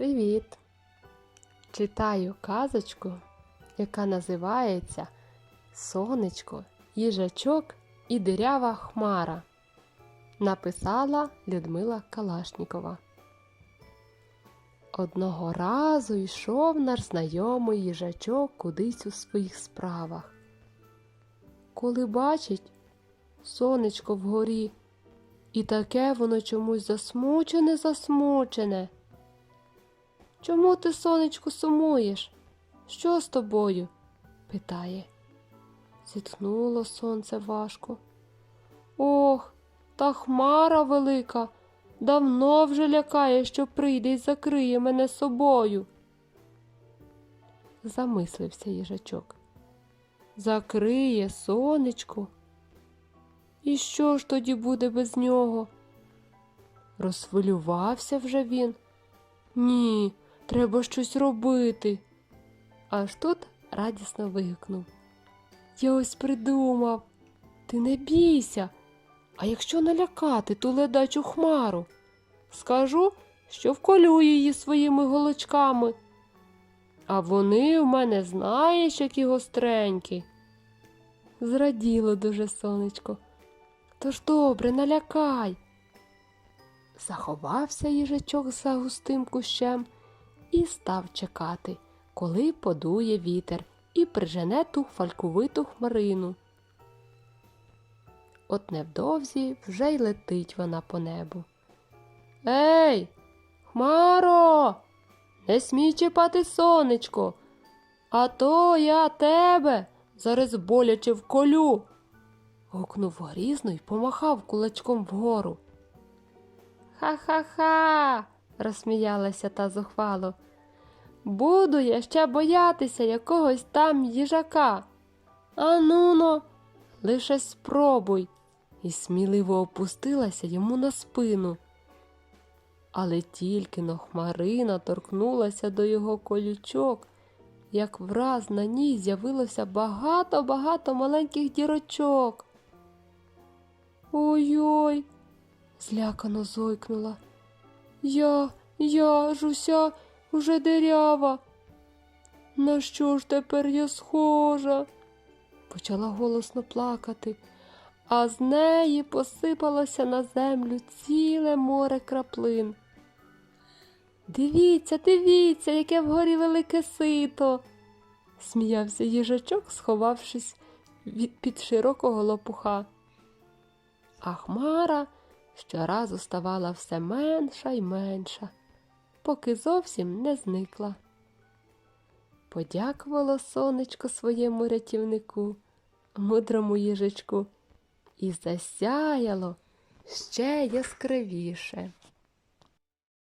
Привіт! Читаю казочку, яка називається Сонечко, їжачок і дирява хмара. Написала Людмила Калашнікова. Одного разу йшов наш знайомий їжачок кудись у своїх справах. Коли бачить сонечко вгорі, і таке воно чомусь засмучене, засмучене. Чому ти, сонечко, сумуєш? Що з тобою? питає. Зітхнуло сонце важко. Ох, та хмара велика, давно вже лякає, що прийде і закриє мене собою. Замислився їжачок. Закриє сонечко. І що ж тоді буде без нього? Розхвилювався вже він. Ні, треба щось робити. Аж тут радісно вигукнув. Я ось придумав. Ти не бійся. А якщо налякати ту ледачу хмару, скажу, що вколю її своїми голочками. А вони в мене знаєш, які гостренькі. Зраділо дуже сонечко. Тож добре, налякай. Заховався їжачок за густим кущем і став чекати, коли подує вітер і прижене ту фальковиту хмарину. От невдовзі вже й летить вона по небу. Ей, хмаро, не смій чіпати сонечко, а то я тебе зараз боляче вколю. гукнув грізно й помахав кулачком вгору. Ха-ха-ха, розсміялася та зухвало. Буду я ще боятися якогось там їжака. Ануно, лише спробуй, і сміливо опустилася йому на спину. Але тільки но хмарина торкнулася до його колючок, як враз на ній з'явилося багато-багато маленьких дірочок. Ой-ой, злякано зойкнула. Я, я, жуся, уже дирява. На що ж тепер я схожа? Почала голосно плакати, а з неї посипалося на землю ціле море краплин. Дивіться, дивіться, яке вгорі велике сито, сміявся їжачок, сховавшись від під широкого лопуха. А хмара щоразу ставала все менша й менша, поки зовсім не зникла. Подякувало сонечко своєму рятівнику, мудрому їжачку, і засяяло ще яскравіше.